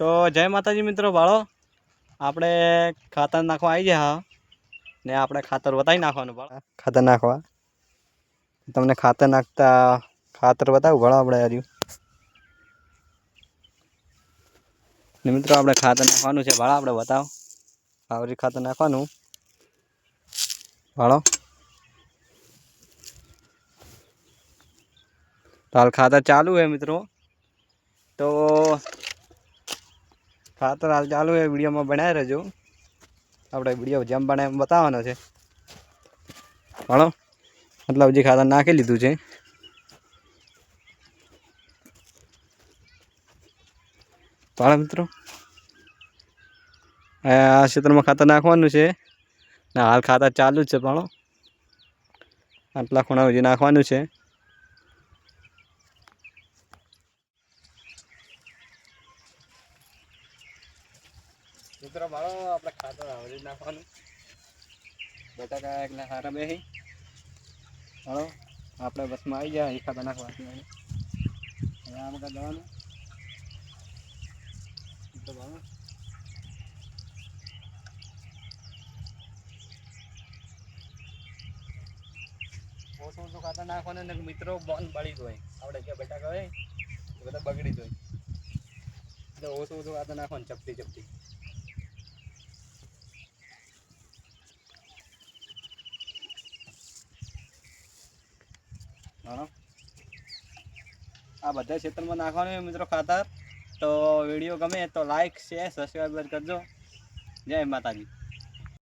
તો જય માતાજી મિત્રો ભાળો આપણે ખાતર નાખવા આવી ગયા ને આપણે ખાતર બતાવી નાખવાનું ભાળો ખાતર નાખવા. તમને ખાતર નાખતા ખાતર બતાવું ભાળો આપણે હર્યું ને મિત્રો આપણે ખાતર નાખવાનું છે ભાળો આપણે બતાવો આવરી ખાતર નાખવાનું. ભાળો તો હાલ ખાતર ચાલુ છે મિત્રો. તો ખાતર હાલ ચાલુ એ વિડીયોમાં બનાવી રહેજો. આપણે વીડિયો જેમ બને એમ બતાવવાનો છે. ભણો મતલબ જે ખાતર નાખી લીધું છે. તો મિત્રો. આ ક્ષેત્રમાં ખાતર નાખવાનું છે. ને હાલ ખાતર ચાલુ જ છે પણ આટલા ખૂણા સુધી નાખવાનું છે. મિત્રો મારો આપણે ખાતર આવરી નાખવાનું. બટાકા એકલા હારા બેસી હાલો આપણે બસમાં આવી જાય એ ખાતર નાખવાનું હવે આમ કાંઈ જવાનું. તો ભાવ ઓછું ઓછું ખાતર નાખવાનું ને મિત્રો બોન બળી જાય આપણે જે બટાકા હોય એ બધા બગડી જાય એટલે ઓછું ઓછું ખાતર નાખવાનું ચપટી ચપટી. આ બધા ક્ષેત્રમાં નાખવાનું મિત્રો ખાતર. તો વીડિયો ગમે તો લાઈક શેર સબસ્ક્રાઈબર કરજો. જય માતાજી.